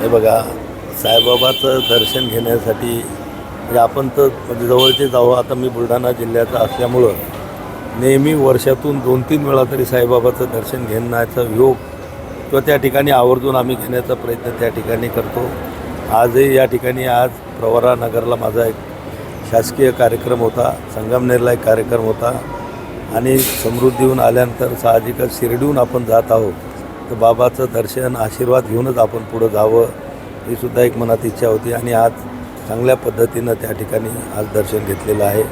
हे बघा साईबाबाचं दर्शन घेण्यासाठी म्हणजे आपण तर म्हणजे जवळचे जाऊ आता मी बुलढाणा जिल्ह्याचा असल्यामुळं नेहमी वर्षातून दोन तीन वेळा तरी साईबाबाचं दर्शन घेण्याचा योग किंवा त्या ठिकाणी आवर्जून आम्ही घेण्याचा प्रयत्न त्या ठिकाणी करतो. आजही या ठिकाणी आज प्रवरा नगरला माझा एक शासकीय कार्यक्रम होता संगमनेरला एक कार्यक्रम होता. आणि समृद्धीहून आल्यानंतर साहजिकच शिर्डीहून आपण जात आहोत. तर बाबाचं दर्शन आशीर्वाद घेऊनच आपण पुढं जावं ही सुद्धा एक मनात इच्छा होती. आणि आज चांगल्या पद्धतीनं त्या ठिकाणी आज दर्शन घेतलेलं आहे.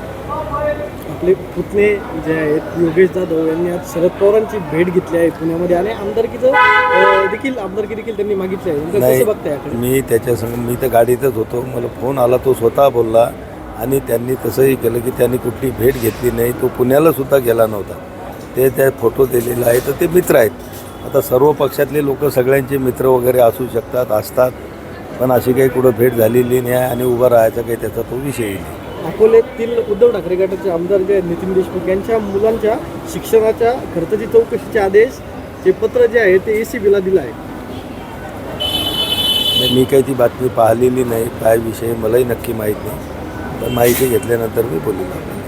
आपले पुतणे जे आहेत योगेश जाधव यांनी आज शरद पवारांची भेट घेतली आहे पुण्यामध्ये. आणि आमदारकीचं देखील आमदारकी देखील त्यांनी मागितली आहे. बघताय मी त्याच्यासंग मी तर गाडीतच होतो. मला फोन आला तो स्वतः बोलला. आणि त्यांनी तसंही केलं की त्यांनी कुठली भेट घेतली नाही. तो पुण्याला सुद्धा गेला नव्हता. ते त्या फोटो दिलेला आहे. तर ते मित्र आहेत. आता सर्व पक्षातले लोक सगळ्यांचे मित्र वगैरे असू शकतात असतात. पण अशी काही कुठं भेट झालेली नाही आणि उभं राहायचा काही त्याचा तो विषयही नाही. अकोल्यातील उद्धव ठाकरे गटाचे आमदार जे नितीन देशमुख यांच्या मुलांच्या शिक्षणाच्या खर्चाची चौकशीचे आदेश जे पत्र जे आहे ते ए सी बीला दिलं आहे. नाही, मी काही ती बातमी पाहिलेली नाही काय विषय मलाही नक्की माहीत नाही. पण माहिती घेतल्यानंतर मी बोलू लागलो.